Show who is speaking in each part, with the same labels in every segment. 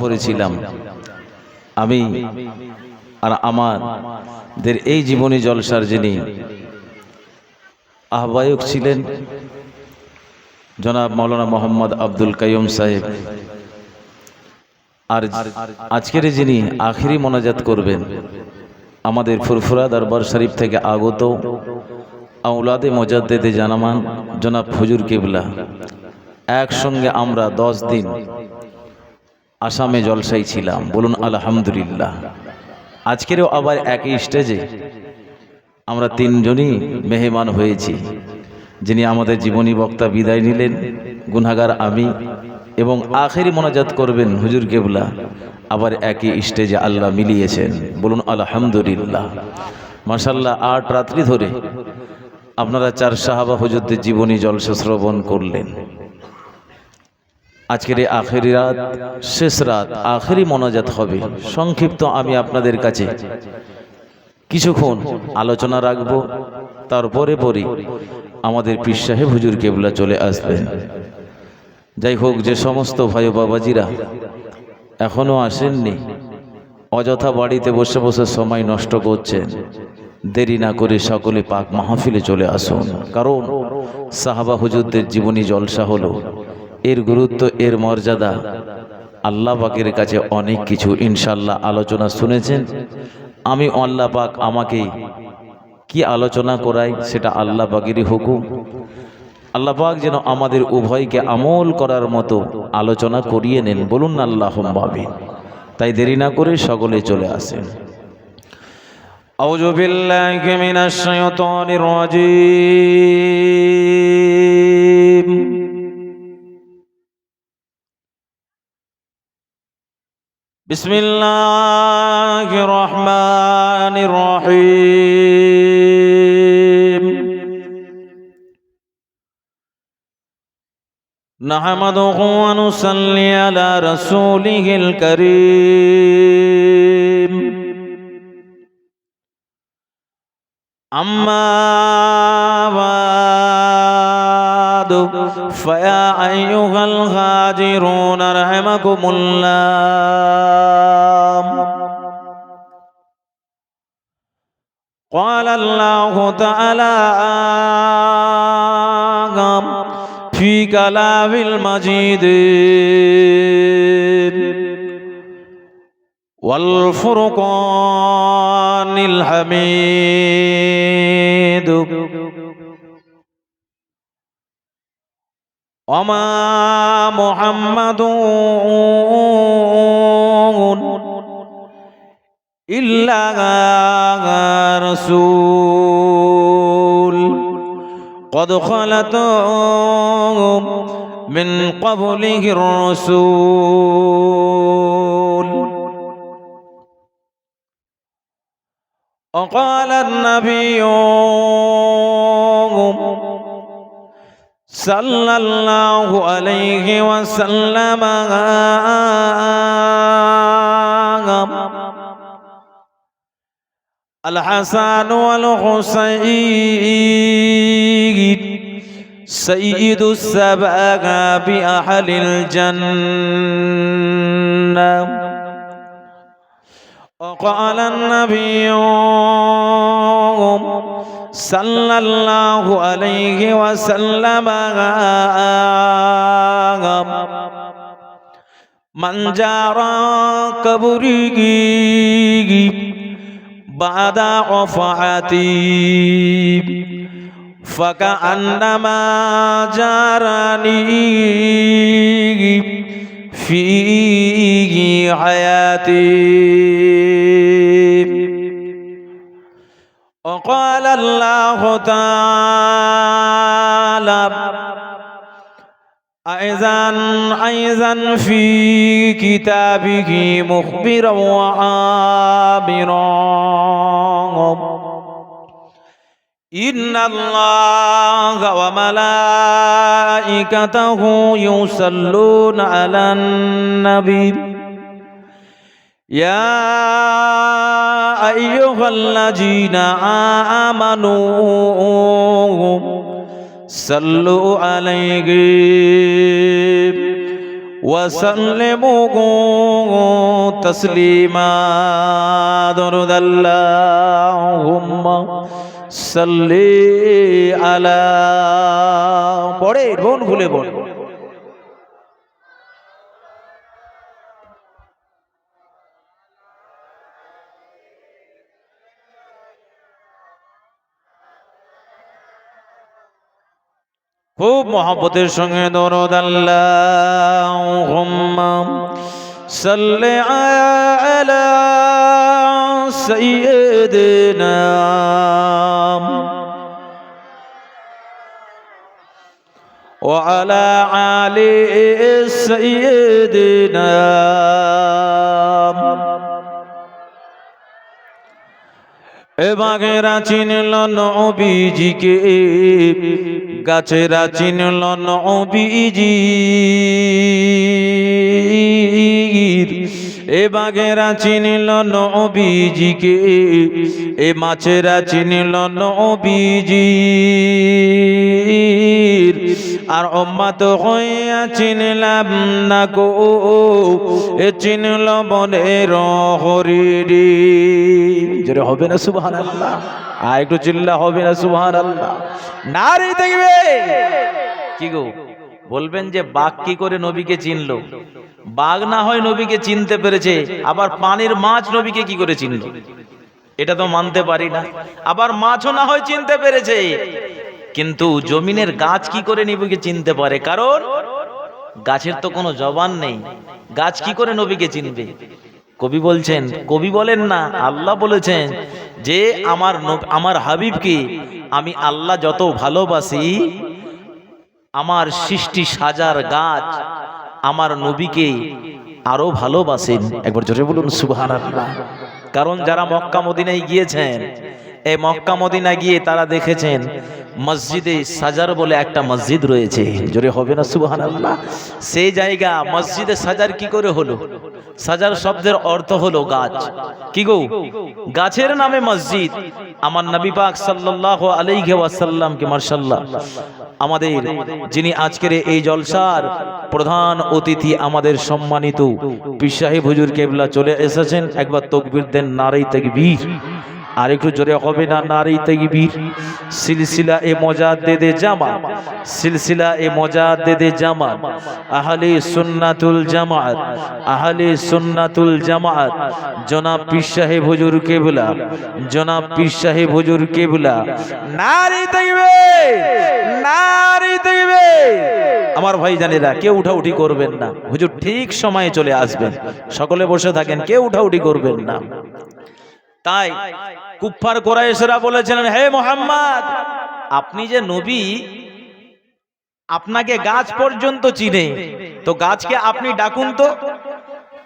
Speaker 1: সফরে ছিলাম আমি আর আমাদের এই জীবনী জলসার যিনি আহ্বায়ক ছিলেন, জনাব মৌলানা মোহাম্মদ আব্দুল কাইম সাহেব, আর আজকের যিনি আখিরি মোনাজাত করবেন, আমাদের ফুরফুরা দরবার শরীফ থেকে আগত আউলাদে মোজাদ্দেদে জানামান জনাব ফজুর কেবলা। একসঙ্গে আমরা দশ দিন আসামে জলসাই ছিলাম। বলুন, আলহামদুলিল্লাহ। আজকেরও আবার একই স্টেজে আমরা তিনজনই মেহমান হয়েছি, যিনি আমাদের জীবনী বক্তা বিদায় নিলেন গুনাগার আমি, এবং আখেরি মোনাজাত করবেন হুজুর কেবলা, আবার একই স্টেজে আল্লাহ মিলিয়েছেন। বলুন, আলহামদুলিল্লাহ। মাসাল্লাহ আট রাত্রি ধরে আপনারা চার সাহাবা হুজুরদের জীবনী জলসা শ্রবণ করলেন। আজকের আখেরি রাত, শেষ রাত, আখেরি মোনাজাত হবে। সংক্ষিপ্ত আমি আপনাদের কাছে কিছুক্ষণ আলোচনা রাখব, তারপরে পরে আমাদের পীর সাহেব হুজুর কেবলা চলে আসবেন। যাই হোক, যে সমস্ত ভাই বাবাজিরা এখনও আসেননি, অযথা বাড়িতে বসে বসে সময় নষ্ট করছেন, দেরি না করে সকলে পাক মাহফিলে চলে আসুন। কারণ সাহাবা হুজুরদের জীবনী জলসা হলো এর গুরুত্ব এর মর্যাদা আল্লাহ পাকের কাছে অনেক কিছু ইনশাল্লাহ আলোচনা শুনেছেন আমি আল্লাহ পাক আমাকে কি আলোচনা করাই সেটা আল্লাহ পাকেরই হুকুম আল্লাহ পাক যেন আমাদের উভয়কে আমল করার মতো আলোচনা করিয়ে নেন বলুন না আল্লাহ ভাবে তাই দেরি না করে সকলে চলে আসেন
Speaker 2: أعوذ بالله من الشيطان الرجيم بسم الله الرحمن الرحيم. نحمده ونصلي على رسوله الكريم. أما بعد. فيا أيها الهاجرون رحمكم الله. قال الله تعالى في كلام المجيد. والفرقان الحميد. وما محمد إلا رسول. قد خلت من قبله الرسول. وقال النبي صلى الله عليه وسلم. الحسن والحسين سيد السبع بأهل الجنة. وقال النبي صلى الله عليه وسلم. من جار قبره بعد وفاتي فكأنما جارني في حياتي. وقال الله تعالى أيضا أيضا في كتابه مخبرا وعابرا. إن الله وملائكته يصلون على النبي. يا أيها الذين آمنوا صلوا عليه وسلموا تسليما درد اللهم صل على পড়ে বোন খুলে বোন খুব মহব্বতের সঙ্গে দরদ আল্লাহুম্মা সাল্লি আলা সাইয়্যিদিনা وعلى آل سيدنا এবাগেরা চিনল নবীজিকে গাছেরা চিনল নবীজি এ বাঘেরা চিনল নবীজিকে, এ মাছেরা চিনল নবীজি আর অম্মাত হইয়া চিনলাম না গো, এ চিনল বনের হরিরি। যেটা হবে না সুবহান আল্লাহ আর একটু চিল্লা হবে না সুবহান আল্লাহ নারী দেখবে। কি গো? বলবেন যে বাঘ কি করে নবীকে চিনল? বাঘ না হয় নবীকে চিনতে পেরেছে, আবার পানির মাছ নবীকে কি করে চিনল? এটা তো মানতে পারি না। আবার মাছও না হয় চিনতে পেরেছে। কিন্তু জমিনের গাছ কি করে নবীকে চিনতে পারে? কারণ গাছের তো কোনো জবান নেই। গাছ কি করে নবীকে চিনবে? কবি বলছেন, কবি বলেন না, আল্লাহ বলেছেন যে আমার আমার হাবিবকে আমি আল্লাহ যত ভালোবাসি আমার সৃষ্টি সাজার গাছ আমার নবীকে আরও ভালোবাসেন। একবার জোরে বলুন সুবহান কারণ যারা মক্কা মদিনায় গিয়েছেন, এই মক্কা মদিনা গিয়ে তারা দেখেছেন মসজিদে সাজার বলে একটা মসজিদ রয়েছে। জোরে হবে না সুবহান আল্লাহ সেই জায়গা, মসজিদে সাজার কি করে হলো? সাজার শব্দের অর্থ হলো গাছ। কি গো? গাছের নামে মসজিদ। আমার নবী পাক সাল্লাল্লাহু আলাইহি ওয়াসাল্লামকে মার্শাল্লাহ আমাদের যিনি আজকের এই জলসার প্রধান অতিথি, আমাদের সম্মানিত পিসাহি হুজুর কেবলা চলে এসেছেন। একবার তকবীর দেন নারী তাকবীর। আর একটু জোরে হবে না নারী তাকবীর সিলসিলা এ মোজাদ্দেদে জামা সিলসিলা এ মোজাদ্দেদে জামা আহলে সুন্নাতুল জামাত। আহলে সুন্নাতুল জামাত। জনাব পীর সাহেব হুজুর কেবলা। জনাব পীর সাহেব হুজুর কেবলা। নারী তাকবীর নারী তাকবীর আমার ভাই জানেরা কেউ উঠাউঠি করবেন না। হুজুর ঠিক সময়ে চলে আসবেন। সকলে বসে থাকেন, কেউ উঠাউঠি করবেন না। তাই কুফার কোরাইশরা বলেছিলেন, হে মোহাম্মদ, আপনি যে নবী, আপনাকে গাছ পর্যন্ত চিনে। তো গাছকে আপনি ডাকুন তো।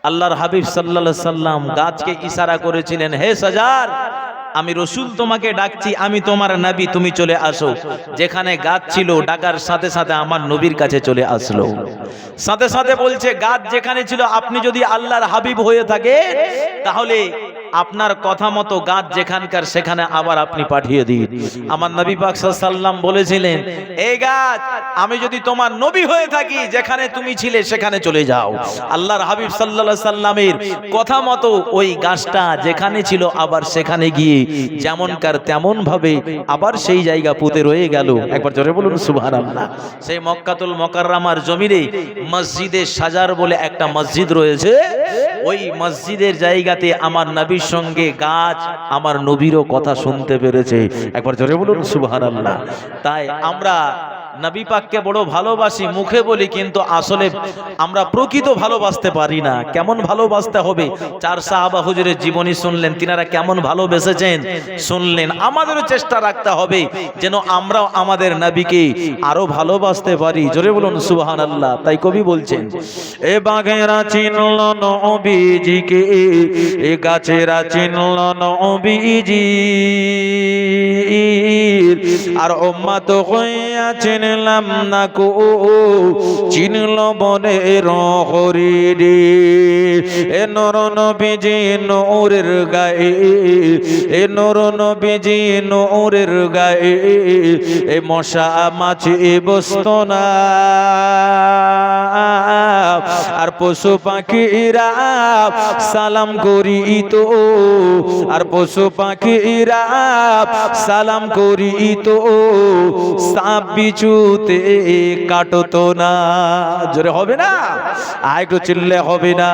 Speaker 2: আল্লাহর হাবিব সাল্লাল্লাহু সাল্লাম গাছকে ইশারা করেছিলেন, হে সাজার, আমি রসুল তোমাকে ডাকছি, আমি তোমার নবী, তুমি চলে আসো। যেখানে গাছ ছিল, ডাকার সাথে সাথে আমার নবীর কাছে চলে আসলো। সাথে সাথে বলছে, গাছ যেখানে ছিল, আপনি যদি আল্লাহর হাবিব হয়ে থাকে তাহলে আপনার কথা মতো গাছ যেখানকার, সেখানে আবার আপনি পাঠিয়ে দিন। আমার নবী পাক সাল্লাম বলেছিলেন, এই গাছ, আমি যদি তোমার নবী হয়ে থাকি, যেখানে তুমি ছিলে, সেখানে চলে যাও। আল্লাহর হাবিব সাল্লাল্লাহু সাল্লামের কথা মতো ওই গাছটা যেখানে ছিল, আবার সেখানে গিয়ে যেমনকার তেমন ভাবে আবার সেই জায়গা পুঁতে রয়ে গেল। একবার জোরে বলুন, সুবহানাল্লাহ। সেই মক্কাতুল মকাররামার জমিনে মসজিদে সাজার বলে একটা মসজিদ রয়েছে। ওই মসজিদের জায়গাতে আমার নবীর সঙ্গে গাছ আমার নবীরও কথা শুনতে পেরেছে। একবার জোরে বলুন সুবহানাল্লাহ। তাই আমরা নবী পাককে বড় ভালোবাসি, মুখে বলি কিন্তু আসলে আমরা প্রকৃত ভালোবাসতে পারি না। কেমন ভালোবাসতে হবে? চার সাহাবা হুজুরের জীবনী শুনলেন, তিনারা কেমন ভালোবেসেছেন? শুনলেন, আমাদেরও চেষ্টা রাখতে হবে যেন আমরাও আমাদের নবীকে আরও ভালোবাসতে পারি। জোরে বলুন সুবহান আল্লাহ তাই কবি বলছেন, এ বাঘেরা চিনল নবীজিকে এ গাছেরা চিনল নবীজি আর ওম্মা তো হইয়াছেন চিনলাম না কো। চিনল বনের হরিরে এ নর নবীজি নোরের গায়ে। এ নর নবীজি নোরের গায়ে। এ মশা মাছি বসত না। আর পশু পাখিরা সালাম করি তো আর পশু পাখিরা সালাম করি তো সাপ বিচুতে কাটতো না। জোরে হবে না? আর একটু চিল্লে হবে না।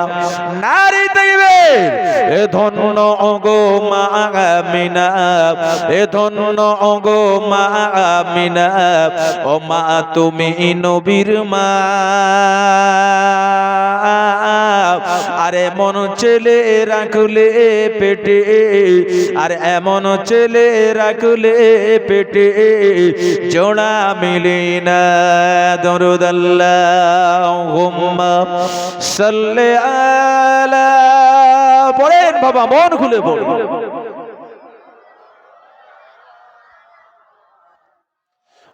Speaker 2: নারী দেবে এ ধন্য অগো মা এ ধন্য অগো মা ও মা তুমি নবীর মা। আরে মন ছেলে রাখলে পেটে, আর এমন ছেলে রাখলে পেটে, জোড়া মিলে না দরুদাল্লাহুম্মা সাল্লি আলা পড়েন বাবা মন খুলে পড়ুন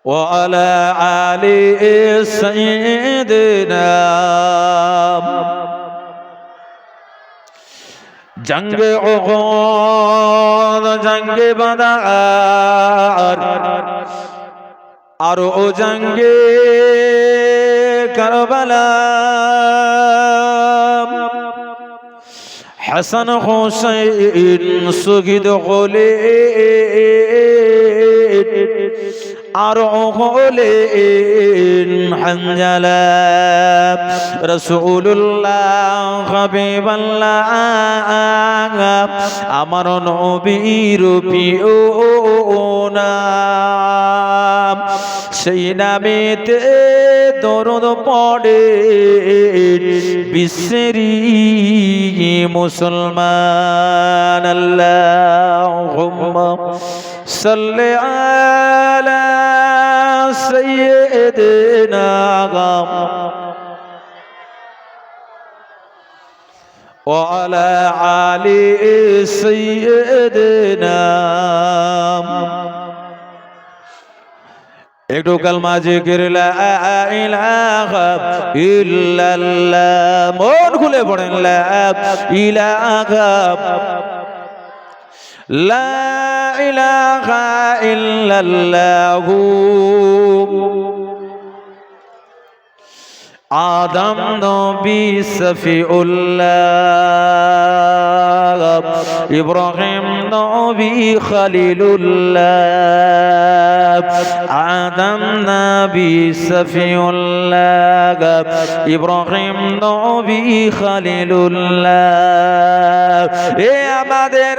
Speaker 2: وعلى آل سيدنا জঙ্গ ওহদ জঙ্গে বাদার আর ও জঙ্গে কারবালা। হাসান হোসেন সুগিদ হলে আর হলে হানজালা। রসুল্লাহ হাবিবাল্লাহ, আমার নবীর প্রিয় নাম সেই নামেতে দরদ পড়ে বিশ্বেরই মুসলমান আল্লাহুম্মা সাল্লি আলা সাইয়্যিদিনা وعلى آل سيدنا একটু কালমা জিকির লা মন খুলে পড়েন, লা ইলাহা। লা ইলাহা ইল্লাল্লাহু। আদম নবী সফিউল্লাহ ইব্রাহিম নবী খলিলুল্লাহ আদম নবী সফিউল্লাহ ইব্রাহিম নবী খলিলুল্লাহ এ আমাদের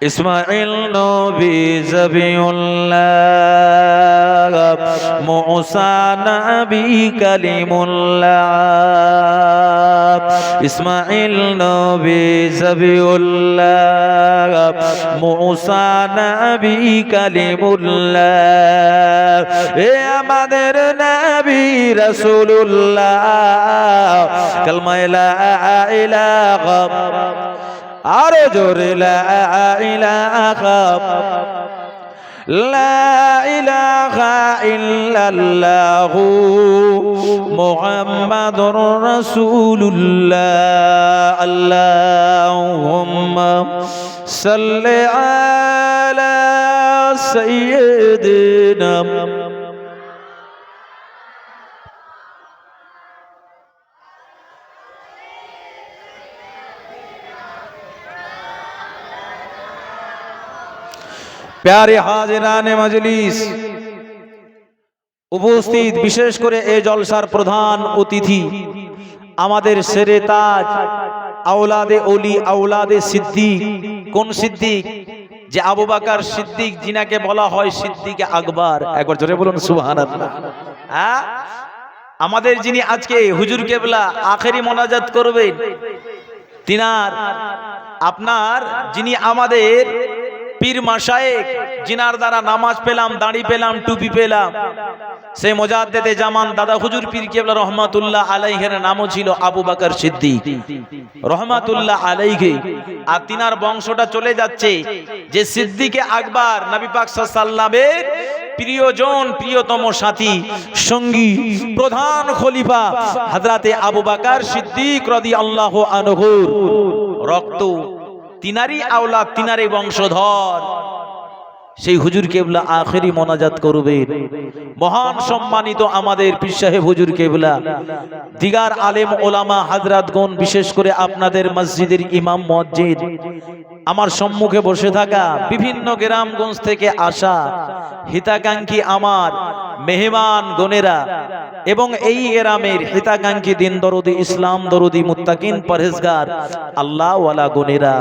Speaker 2: ইসমাইল নবী জবিউল্লাহ মুসা নবী কালিমুল্লাহ ইসমাইল নবী জবিউল্লাহ মুসা নবী কালিমুল্লাহ এ আমাদের নবী রাসূলুল্লাহ কালমায়ে লা ইলাহা আরও জোরে লা ইলাহা লা ইলাহা ইল্লাল্লাহু মুহাম্মাদুর রাসূলুল্লাহ আল্লাহুম্মা সাল্লি আলা সাইয়্যিদিনা প্যারে হাজিরানে মজলিস। উপস্থিত বিশেষ করে এই জলসার প্রধান অতিথি, আমাদের সেরে তাজ, আওলাদে অলি আওলাদে সিদ্দিক। কোন সিদ্দিক? যে আবু বাকার সিদ্দিক জিনাকে বলা হয় সিদ্দিকে আকবর। একবার জোরে বলুন, সুবহানাল্লাহ। হ্যাঁ?
Speaker 1: আমাদের যিনি আজকে হুজুর কেবলা, আখেরি মোনাজাত করবেন, তিনার, আপনার যিনি আমাদের পীর মাসায়েক জিনার দ্বারা নামাজ পেলাম, দাড়ি পেলাম, টুপি পেলাম। সেই মোজাদ্দেদে জামান দাদা হুজুর পীর কেবলা রহমাতুল্লাহ আলাইহের নামও ছিল আবু বাকর সিদ্দিক। রহমাতুল্লাহ আলাইহে। আর তিনার বংশটা চলে যাচ্ছে যে সিদ্দিকে আকবর নবী পাক সাল্লামের প্রিয়জন, প্রিয়তম সাথী, সঙ্গী, প্রধান খলিফা হযরতে আবু বকর সিদ্দিক রাদিয়াল্লাহু আনহুর রক্ত তিনারই আওলাদ, তিনারই বংশধর। সেই হুজুর কেবলা আখেরি মোনাজাত করবেন। মহান সম্মানিত আমাদের পীর সাহেব হুজুর কেবলা। দিগার আলেম ওলামা হাজরাতগণ, বিশেষ করে আপনাদের মসজিদের ইমাম মসজিদ। আমার সম্মুখে বসে থাকা বিভিন্ন গ্রামগঞ্জ থেকে আসা হিতাকাঙ্ক্ষী আমার মেহমান গনেরা এবং এই গ্রামের হিতাকাঙ্ক্ষী দিন দরদি ইসলাম দরদি মুত্তাকিন পরহেজগার আল্লাহ ওয়ালা গনেরা।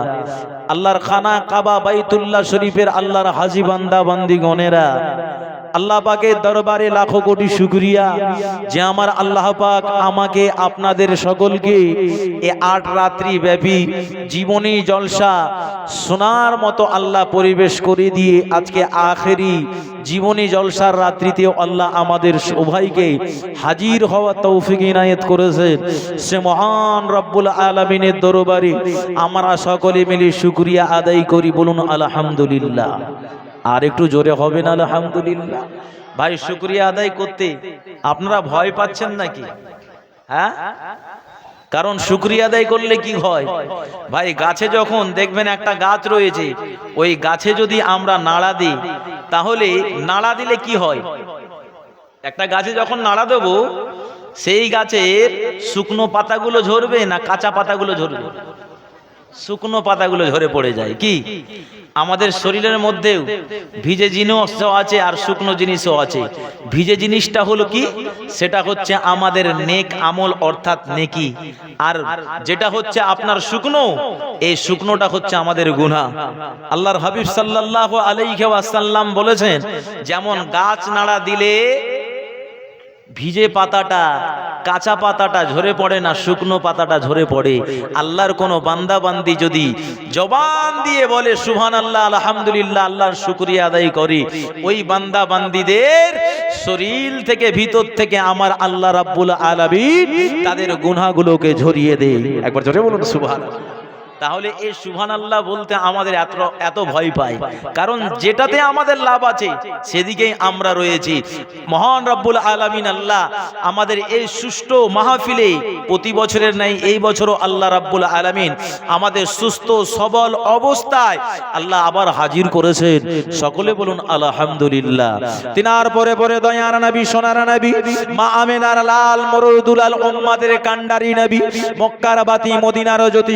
Speaker 1: আল্লাহর খানা কাবা বাইতুল্লাহ শরীফের আল্লাহর হাজি বান্দা, বান্দি গনেরা। আল্লাহ পাকের দরবারে লাখো কোটি শুকরিয়া যে আমার আল্লাহ পাক আমাকে আপনাদের সকলকে এ আট রাত্রি ব্যাপী জীবনী জলসা সোনার মতো আল্লাহ পরিবেশ করে দিয়ে আজকে আখেরি জীবনী জলসার রাত্রিতেও আল্লাহ আমাদের সবাইকে হাজির হওয়া তৌফিক ইনায়েত করেছেন সে মহান রব্বুল আলমিনের দরবারে আমরা সকলে মিলে শুকরিয়া আদায় করি। বলুন, আলহামদুলিল্লাহ। আর একটু জোরে হবে না, আলহামদুলিল্লাহ। ভাই, শুক্রিয়া আদায় করতে আপনারা ভয় পাচ্ছেন নাকি? হ্যাঁ? কারণ শুক্রিয়া আদায় করলে কি হয়? ভাই, গাছে যখন দেখবেন একটা গাছ রয়েছে, ওই গাছে যদি আমরা নাড়া দিই, তাহলে নাড়া দিলে কি হয়? একটা গাছে যখন নাড়া দেবো, সেই গাছের শুকনো পাতাগুলো ঝরবে না কাঁচা পাতাগুলো ঝরবে? শুকনো পাতাগুলো ঝরে পড়ে যায়। কি? আমাদের শরীরের মধ্যেও ভিজে জিনিসও আছে আর শুকনো জিনিসও আছে। ভিজে জিনিসটা হলো কি? সেটা হচ্ছে আমাদের নেক আমল অর্থাৎ নেকি। আর যেটা হচ্ছে আপনার শুকনো, এই শুকনোটা হচ্ছে আমাদের গুনাহ। আল্লাহর হাবিব সাল্লাল্লাহু আলাইহি ওয়াসাল্লাম বলেছেন, যেমন গাছ নাড়া দিলে ভিজে পাতাটা, কাঁচা পাতাটা ঝরে পড়ে না, শুকনো পাতাটা ঝরে পড়ে? আল্লাহর কোনো বান্দা বান্দি যদি জবান দিয়ে বলে সুহান আল্লাহ আলহামদুলিল্লাহ, আল্লাহর শুক্রিয়া আদায় করি। ওই বান্দা বান্দিদের শরীর থেকে, ভিতর থেকে আমার আল্লাহ রাব্বুল আলামিন তাদের গুনাহগুলোকে ঝরিয়ে দেয় একবার জোরে বলুন সুবহান তাহলে এই সুবহান আল্লাহ বলতে আমাদের এত এত ভয় পাই কারণ যেটাতে আমাদের লাভ আছে, সেদিকেই আমরা রয়েছি। মহান রব্বুল আলামিন আল্লাহ আমাদের এই সুষ্ঠু মাহফিলে প্রতি বছরের নাই, এই বছরও আল্লাহ রাব্বুল আলামিন আমাদের সুস্থ, সবল অবস্থায় আল্লাহ আবার হাজির করেছেন। সকলে বলুন, আলহামদুলিল্লাহ। তিনার পরে পরে দয়ার নবী, সোনার নবী, মা আমিনার লাল মরুদুলাল উম্মাদের কান্ডারি নবী, মক্কার বাতি মদিনার জ্যোতি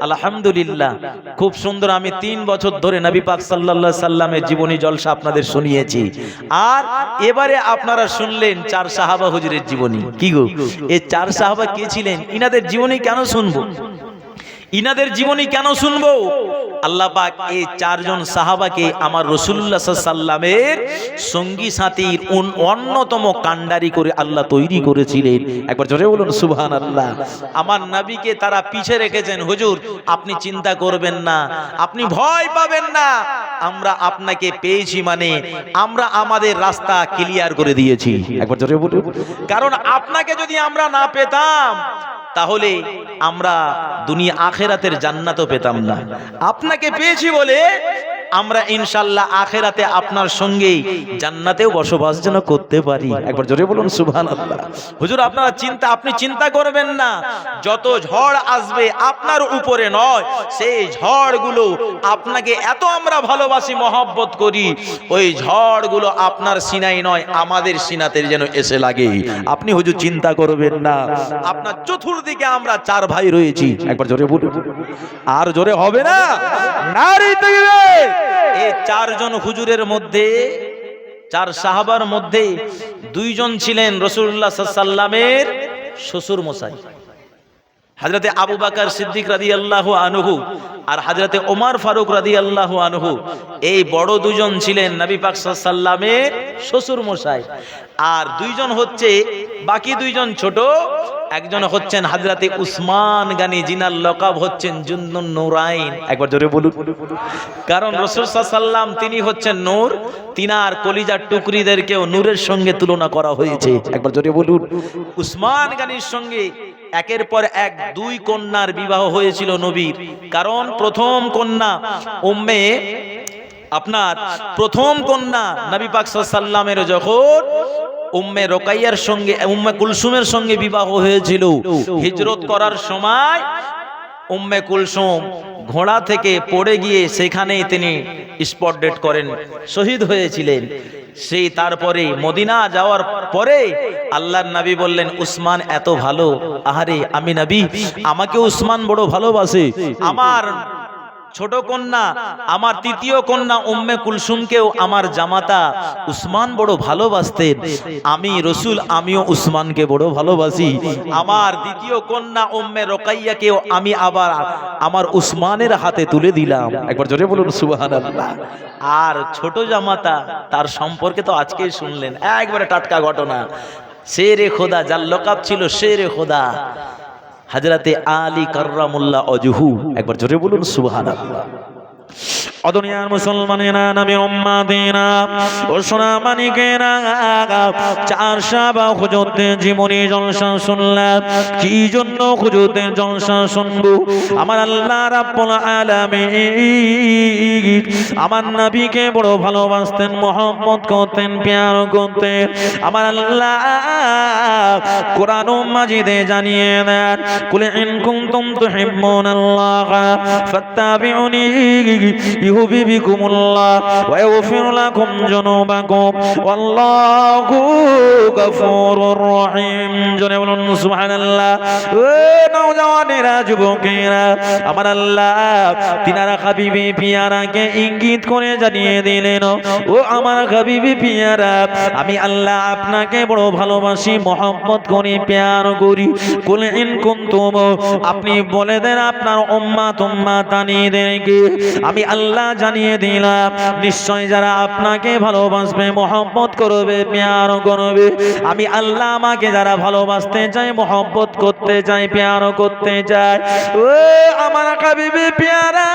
Speaker 1: আলহামদুলিল্লাহ। খুব সুন্দর, আমি তিন বছর ধরে নবী পাক সাল্লা সাল্লামের জীবনী জলসা আপনাদের শুনিয়েছি। আর এবারে আপনারা শুনলেন চার সাহাবা হুজুরের জীবনী। কি গো? এই চার সাহাবা কে ছিলেন? ইনাদের জীবনী কেন শুনব? ইনাদের জীবনী কেন শুনব? আল্লাহ পাক এই চারজন সাহাবাকে আমার রসুল্লাহ সাল্লামের সঙ্গী সাথীর অন- অন্যতম কান্ডারি করে আল্লাহ তৈরি করেছিলেন। একবার জোরে বলুন সুবহান আল্লাহ আমার নবীকে তারা পিছে রেখেছেন, হুজুর, আপনি চিন্তা করবেন না, আপনি ভয় পাবেন না। আমরা আপনাকে পেয়েছি মানে আমরা আমাদের রাস্তা ক্লিয়ার করে দিয়েছি। একবার জোরে বলুন। কারণ আপনাকে যদি আমরা না পেতাম, তাহলে আমরা দুনিয়া আখেরাতের জান্নাতও পেতাম না। আপনাকে পেয়েছি বলে আমরা ইনশাল্লাহ আখেরাতে আপনার সঙ্গে জান্নাতেও বসবাস যেন করতে পারি। একবার জোরে বলুন সুবহান আল্লাহ হুজুর, আপনারা চিন্তা, আপনি চিন্তা করবেন না। যত ঝড় আসবে আপনার উপরে নয়, সেই ঝড়গুলো আপনাকে এত আমরা ভালোবাসি, মহব্বত করি, ওই ঝড়গুলো আপনার সিনাই নয়, আমাদের সিনাতে যেন এসে লাগে। আপনি হুজুর, চিন্তা করবেন না। আপনার চতুর্দিকে আমরা চার ভাই রয়েছি। একবার জোরে বলুন। আর জোরে হবে না? নারী এই চারজন হুজুরের মধ্যে, চার সাহাবার মধ্যে দুইজন ছিলেন রসুল্লাহ সাল্লামের শ্বশুর মশাই হাজরতে আবু বাকার সিদ্দিক রাদি আল্লাহ আনহু আর হাজরাতে ওমর ফারুক রাদি আল্লাহ আনহু, এই বড় দুজন ছিলেন নবী পাক সাল্লামের শ্বশুর মশাই আর দুইজন হচ্ছে বাকি দুইজন ছোট একজন হচ্ছেন হাজরাতে উসমান গানি জিনার লকাব হচ্ছেন জুন্নুন নুরাইন। একবার জোরে বলুন। কারণ রসুল সাল্লাম তিনি হচ্ছেন নূর, তিনার কলিজার টুকরিদেরকেও নূরের সঙ্গে তুলনা করা হয়েছে। একবার জোরে বলুন। উসমান গানির সঙ্গে একের পর এক দুই কন্যার বিবাহ হয়েছিল নবীর। কারণ প্রথম কন্যা উম্মে আপনার প্রথম কন্যা নবী পাক সাল্লামের যখন উম্মে রোকাইয়ার সঙ্গে, উম্মে কুলসুমের সঙ্গে বিবাহ হয়েছিল, হিজরত করার সময় উম্মে কুলসুম ঘোড়া থেকে পড়ে গিয়ে সেখানেই তিনি স্পট ডেট করেন, শহীদ হয়েছিলেন। সেই তারপরে মদিনা যাওয়ার পরে আল্লাহর নবী বললেন, উসমান এত ভালো, আহারে আমি নবী, আমাকে উসমান বড় ভালোবাসে, আমার ছোট কন্যা, আমার তৃতীয় কন্যা উম্মে কুলসুমকেও আমার জামাতা উসমান বড় ভালোবাসতেন। আমি রসুল, আমিও উসমানকে বড় ভালোবাসি। আমার দ্বিতীয় কন্যা উম্মে রোকাইয়াকেও আমি আবার আমার উসমানের হাতে তুলে দিলাম। একবার জোরে বলুন, সুবহানাল্লাহ। আর ছোট জামাতা, তার সম্পর্কে তো আজকেই শুনলেন। একবারে টাটকা ঘটনা। সে রে খোদা, যার লোকাপ ছিল সে রে খোদা। হাজরাতে আলী কার্রামুল্লাহ অজুহু। একবার জোরে বলুন সুবহান
Speaker 2: অদুনিয়ার মুসলমানেরা নামে উম্মাদেরা ও সোনা মানিকেরা চার সাবা হুজুরদের জীবনী জলসা শুনলাম কি জন্য হুজুরদের জলসা শুনব? আমার আল্লাহ রাব্বুল আলামিন আমার নবীকে বড় ভালোবাসতেন মোহাম্মদ করতেন, প্যার করতেন। আমার আল্লাহ কোরআন মাজিদে জানিয়ে দেন, কুল ইন কুনতুম তুহিব্বুনাল্লাহ ফাত্তাবিউনি গফুরুর রহিম জনে বলুন, সুবহানাল্লাহ। ও নওজওয়ানেরা যুবকেরা, আমার আল্লাহ, তিনারা পিয়ারাকে ইঙ্গিত করে জানিয়ে দিলেন, ও আমার পিয়ারা, আমি আল্লাহ আপনাকে বড় ভালোবাসি মোহাম্মত করি, প্যার করি। কুল ইন আপনি বলে দেন আপনার উম্মা তুম্মা তানিদেরকে আমি আল্লাহ জানিয়ে দিলাম, নিশ্চয় যারা আপনাকে ভালোবাসবে মোহাম্মত করবে, প্যার করবে, আমি আল্লাহ আমাকে যারা ভালোবাসতে চাই মোহাম্মত করতে চাই প্যার করতে চাই ও আমার কাবিবি প্যারা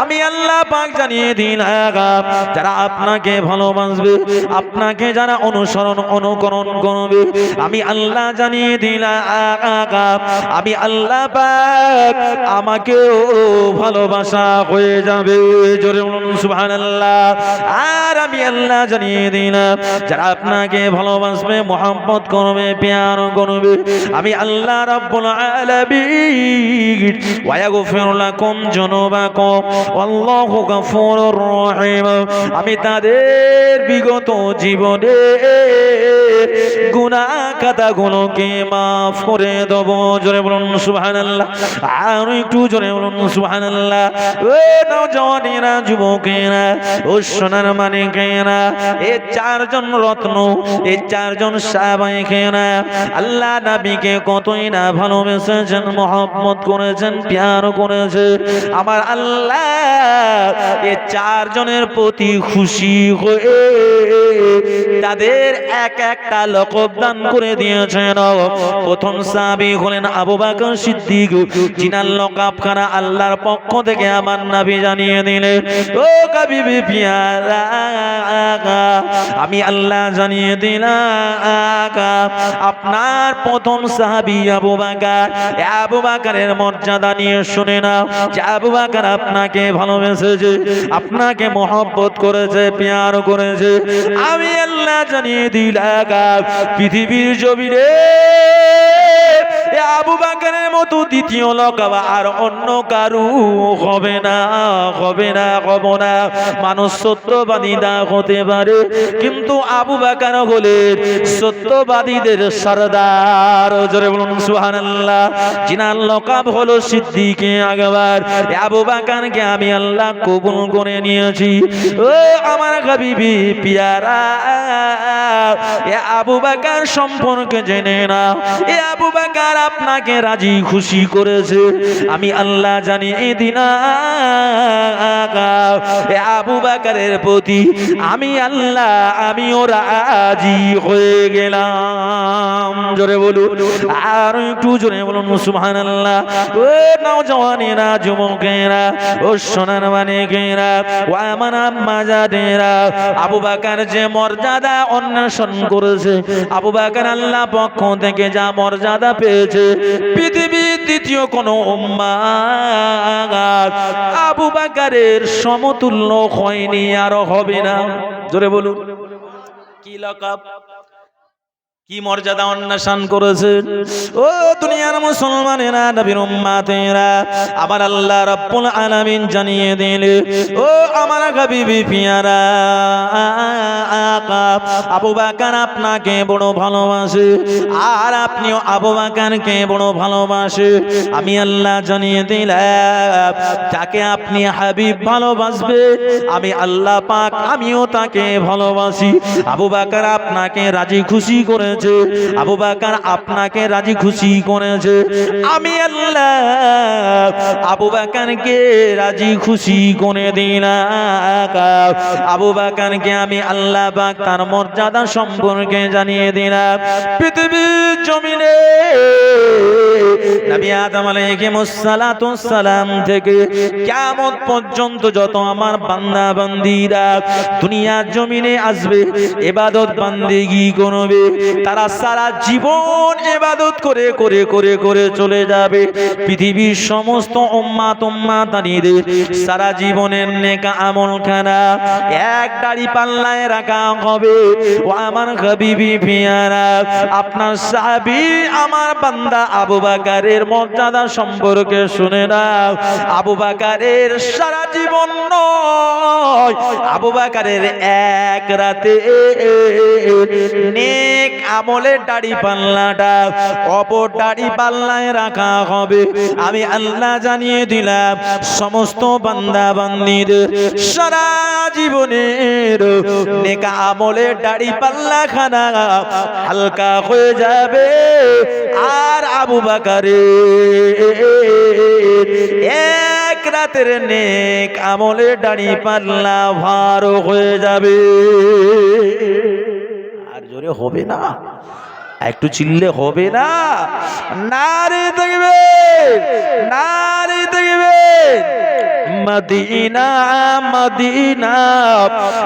Speaker 2: আমি আল্লাহ পাক জানিয়ে দিলাম যারা আপনাকে ভালোবাসবে, আপনাকে যারা অনুসরণ, অনুকরণ করবে, আমি আল্লাহ জানিয়ে দিলাম আমি আল্লাহ পাক আমাকেও ভালোবাসা হয়ে যাবে, জোরে সুবহানাল্লাহ। আর আমি আল্লাহ জানিয়ে দিলাম যারা আপনাকে ভালোবাসবে মোহাম্মত করবে, প্যার করবে, আমি আল্লাহ রাব্বুল আলামিন, ওয়া ইয়াগফির লাকুম রহিম আমি তাদের বিগত জীবনে গুনাহ খাতাগুলোকে মাফ করে দেব? জোরে বলুন, সুবহানাল্লাহ। আর একটু জোরে বলুন, সুবহানাল্লাহ। ও নওজওয়ানেরা যুবকেরা, ও সোনার মানিকেরা এ চারজন রত্ন, এ চারজন সাহাবাইকেরা আল্লাহ নবীকে কতই না ভালোবেসেছেন মোহাম্মত করেছেন, প্যার করেছে আমার আল্লাহ এ চারজনের প্রতি খুশি হয়ে তাদের এক একটা লকব দান করে দিয়েছেন। প্রথম সাহাবী হলেন আবু বকর সিদ্দিক জিনার লকাব খানা আল্লাহর পক্ষ থেকে আমার নবী জানিয়ে দিলেন, ও কবিবি পিয়ারা, আমি আল্লাহ জানিয়ে দিলাম, আপনার প্রথম সাহাবি আবু বকর। আবু বকরের মর্যাদা নিয়ে শুনে না যে আবু বকর আপনাকে ভালোবেসেছে আপনাকে মহব্বত করেছে প্যার করেছে আমি আল্লাহ জানিয়ে দিলাম পৃথিবীর জমিরে আবু বাকারের মতো দ্বিতীয় লকাব আর অন্য কারু হবে না হবে না, হব না। মানুষ সত্যবাদী না হতে পারে। কিন্তু আবু বাকার হলেন সত্যবাদীদের সরদার, জোরে বলুন সুবহানাল্লাহ। জিনার লকাব হলো সিদ্দিকে আগবার আবু বাকারকে আমি আল্লাহ কবুল করে নিয়েছি। ও আমার হাবিবি, পিয়ারা। এ আবু বাকার সম্পর্কে জেনে না এ আবু বাকার আপনাকে রাজি, খুশি করেছে। আমি আল্লাহ জানি এদিন আবু বাকারের প্রতি আমি আল্লাহ, আমিও রাজি হয়ে গেলাম। জোরে বলুন, আর একটু জোরে বলুন, সুবহানাল্লাহ। ও নওজওয়ানেরা যুবকেরা, ও সোনার মানিকেরা ও আমার আম্মা জানেরা আবু বাকার যে মর্যাদা অন্বেষণ করেছে, আবু বাকার আল্লাহ পক্ষ থেকে যা মর্যাদা পেয়েছে পৃথিবীর দ্বিতীয় কোনো আবু বাকারের সমতুল্য হয়নি আরও হবে না। জোরে বলুন। কি লকাব কি মর্যাদা অন্বেষণ করেছে? ও দুনিয়ার মুসলমানেরা, নবীর উম্মাতেরা, আমার আল্লাহ রাব্বুল আলামিন জানিয়ে দিলে, ও আমার হাবিবি পিয়ারা আবু বাকার আপনাকে বড় ভালোবাসে, আর আপনিও আবু বাকারকে বড় ভালোবাসে। আমি আল্লাহ জানিয়ে দিলাম, যাকে আপনি হাবিব ভালোবাসবে, আমি আল্লাহ পাক, আমিও তাকে ভালোবাসি। আবু বাকার আপনাকে রাজি খুশি করেছে। আবু বাকার আপনাকে রাজি খুশি করেছে। আমি আল্লাহ আবু বাকারকে রাজি খুশি করে দিলাম। আবু বাকারকে আমি আল্লাহ পাক তার মর্যাদা সম্পর্কে জানিয়ে দিলাম। পৃথিবীর জমিনে নবী আদম আলাইহিস সালাম থেকে কিয়ামত পর্যন্ত যত আমার বান্দা বান্দীরা দুনিয়ার জমিনে আসবে ইবাদত বান্দেগি করবে তারা সারা জীবন ইবাদত করে করে করে করে চলে যাবে। পৃথিবীর সমস্ত উম্মাত উম্মাতানিদের সারা জীবনের নেকা আমল খানা এক দাড়ি পাল্লায় রাখা হবে। ও আমার হাবিবি পিয়ারা আপনার সাহাবী আমার বান্দা আবু বাকারের মর্যাদা সম্পর্কে শুনে নাও। আবু বাকারের সারা জীবন নয়, আবু বাকারের এক রাতে নেক আমলের দাড়ি পাল্লাটা, অপর দাড়ি পাল্লায় রাখা হবে। আমি আল্লাহ জানিয়ে দিলাম, সমস্ত বান্দা বান্দিদের সারা জীবনের নেকা আমলের দাড়ি পাল্লা খানা হালকা হয়ে যাবে। আর আবু বাকারে এক রাতের নেক আমলের দাড়ি পাল্লা ভার হয়ে যাবে। জোরে হবে না? একটু চিল্লে হবে না? নারে দেখবে নারে দেখবে মদিনা মদিনা,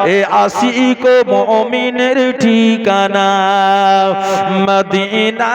Speaker 2: এ আশিক মমিনের ঠিকানা। মদিনা